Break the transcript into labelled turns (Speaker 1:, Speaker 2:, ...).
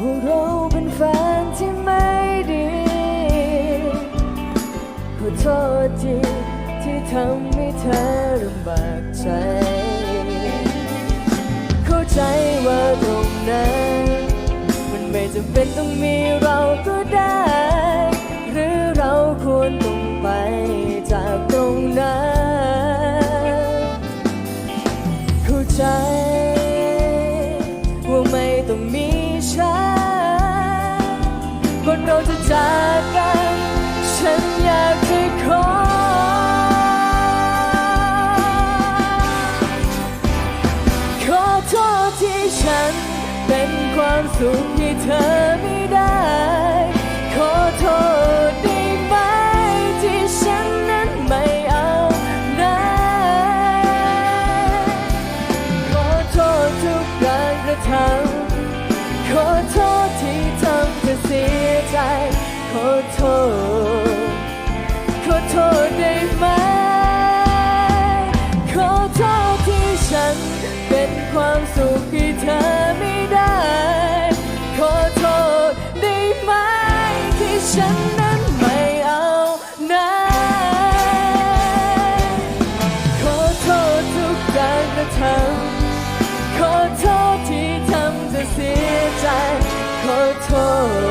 Speaker 1: ว่าเราเป็นแฟนที่ไม่ดีขอโทษทีที่ทำให้เธอลำบากใจ เข้าใจว่าตรงนั้น มันไม่จำเป็นต้องมีเราก็ได้ หรือเราควรต้องไปจากตรงนั้น เข้าใจ ก่อนเราจะจากกันฉันอยากจะขอขอโทษที่ฉันเป็นความสุขที่เธอไม่ได้ ขอโทษได้ไหมที่ฉันนั้นไม่เอาไหนขอโทษทุกการกระทำ ความสุขที่เธอไม่ได้ ขอโทษได้ไหมที่ฉันนั้นไม่เอาไหนขอโทษทุกการกระทำขอโทษที่ทำเธอเสียใจ ขอโทษ